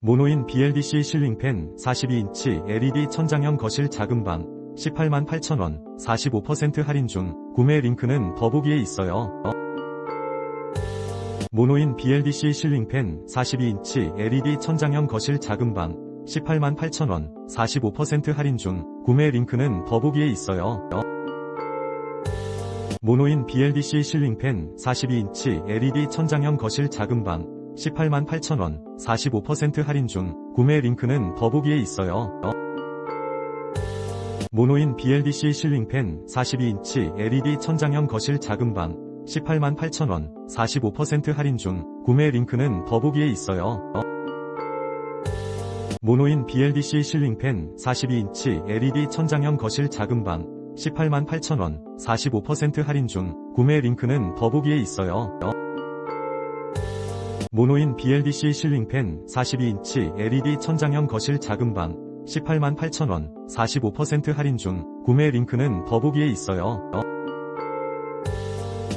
모노인 BLDC 실링팬 42인치 LED 천장형 거실 작은 방 18만 8천원 45% 할인 중 구매 링크는 더보기에 있어요. 어? 모노인 BLDC 실링팬 42인치 LED 천장형 거실 작은 방 18만 8천원 45% 할인 중 구매 링크는 더보기에 있어요. 어? 모노인 BLDC 실링팬 42인치 LED 천장형 거실 작은 방 18만 8천원 45% 할인 중 구매 링크는 더보기에 있어요. 어? 모노인 BLDC 실링팬 42인치 LED 천장형 거실 작은 방 18만 8천원 45% 할인 중 구매 링크는 더보기에 있어요. 어? 모노인 BLDC 실링팬 42인치 LED 천장형 거실 작은 방 18만 8천원 45% 할인 중 구매 링크는 더보기에 있어요. 어? 모노인 BLDC 실링팬 42인치 LED 천장형 거실 작은 방 18만 8천원 45% 할인 중 구매 링크는 더보기에 있어요. 어?